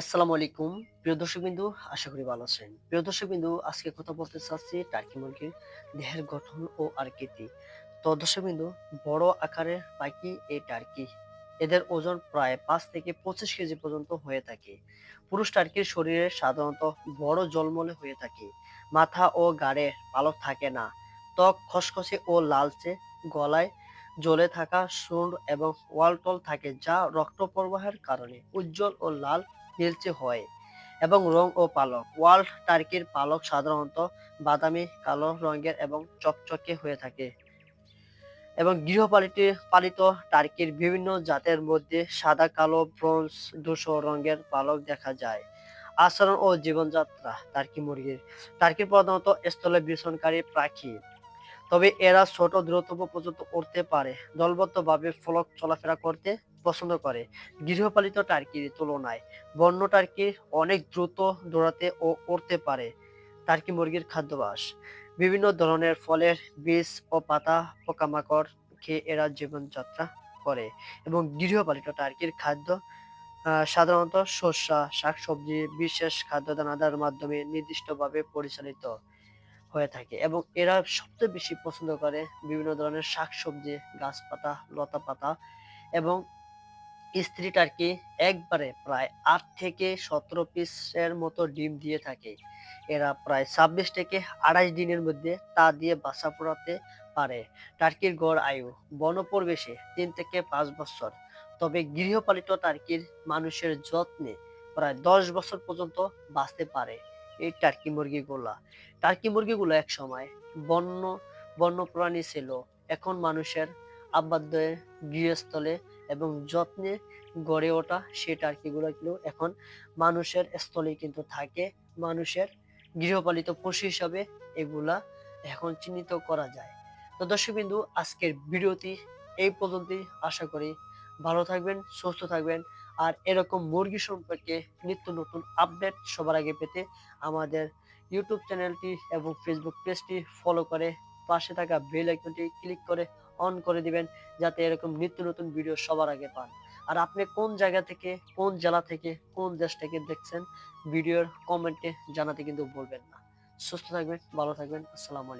আসসালামু আলাইকুম। প্রিয় দর্শক বিন্দু আশা করি ভালো আছেন। প্রিয় দর্শক বিন্দু আজকে কথা বলতে চাচ্ছি টার্কি মুরগির দেহের গঠন ও আকৃতি। তো দর্শক বিন্দু বড় আকারের পাখি এই টার্কি। এদের ওজন প্রায় পাঁচ থেকে পঁচিশ কেজি পর্যন্ত হয়ে থাকে। পুরুষ টার্কির শরীরে সাধারণত বড় জলমলে হয়ে থাকে। মাথা ও গাড়ে পালক থাকে না। ত্বক খসখসে ও লালচে, গলায় জ্বলে থাকা সুর এবং ওয়ালটল থাকে যা রক্ত প্রবাহের কারণে উজ্জ্বল ও লাল নীলচে হয় এবং রং ও পালক। ওয়ার্ল্ড টার্কির পালক সাধারণত বাদামি, কালো রঙের এবং চকচকে হয়ে থাকে এবং গৃহপালিত, পালিত টার্কির বিভিন্ন জাতের মধ্যে সাদা, কালো, ব্রোঞ্জ দুশো রঙের পালক দেখা যায়। আচরণ ও জীবনযাত্রা, টার্কি মুরগির। টার্কি প্রধানত স্থলে বিচরণকারী পাখি। তবে এরা ছোট দূরত্ব পর্যন্ত উঠতে পারে। দলবদ্ধভাবে ফলক চলাফেরা করতে পছন্দ করে। গৃহপালিত টার্কির তুলনায় বন্য টার্কি অনেক দ্রুত দৌড়াতে ও উড়তে পারে টার্কি মুরগির খাদ্যাভ্যাস। বিভিন্ন ধরনের ফলের বীজ ও পাতা, পোকামাকড় খেয়ে এরা জীবনযাত্রা করে এবং গৃহপালিত টার্কির খাদ্য সাধারণত শস্য শাকসবজি, বিশেষ খাদ্য দানাদার মাধ্যমে নির্দিষ্টভাবে পরিচালিত হয়ে থাকে এবং এরা সবচেয়ে বেশি পছন্দ করে বিভিন্ন ধরনের শাকসবজি, গাছপাতা লতা পাতা এবং স্ত্রী টার্কি একবারে প্রায় আট থেকে সতেরো পিসের মতো ডিম দিয়ে থাকে। এরা প্রায় ছাব্বিশ থেকে আড়াইশ দিনের মধ্যে তা দিয়ে বাসা পড়াতে পারে। টার্কির গড় আয়ু, বনপরিবেশে তিন থেকে পাঁচ বছর। তবে গৃহপালিত টার্কির মানুষের যত্নে প্রায় দশ বছর পর্যন্ত বাঁচতে পারে এই টার্কি মুরগিগুলা। টার্কি মুরগিগুলো এক সময় বন্য বন্য প্রাণী ছিল। এখন মানুষের আবাদ্য গৃহস্থলে এবং যত্নে গড়ে ওঠা সেই টার্কিগুলো কিন্তু এখন মানুষের স্থলে কিন্তু থাকে। মানুষের গৃহপালিত পশু হিসাবে এগুলা এখন চিহ্নিত করা যায়। তো দর্শক বিন্দু আজকের ভিডিওটি এই পর্যন্তই। আশা করি ভালো থাকবেন, সুস্থ থাকবেন। আর এরকম মুরগি সম্পর্কে নিত্য নতুন আপডেট সবার আগে পেতে আমাদের ইউটিউব চ্যানেলটি এবং ফেসবুক পেজটি ফলো করে পাশে থাকা বেল আইকনটি ক্লিক করে অন করে দিবেন, যাতে এরকম নিত্য নতুন ভিডিও সবার আগে পান। আর আপনি কোন জায়গা থেকে, কোন জেলা থেকে, কোন দেশ থেকে দেখছেন ভিডিওর কমেন্টে জানাতে কিন্তু বলবেন না। সুস্থ থাকবেন, ভালো থাকবেন, আসসালামু আলাইকুম।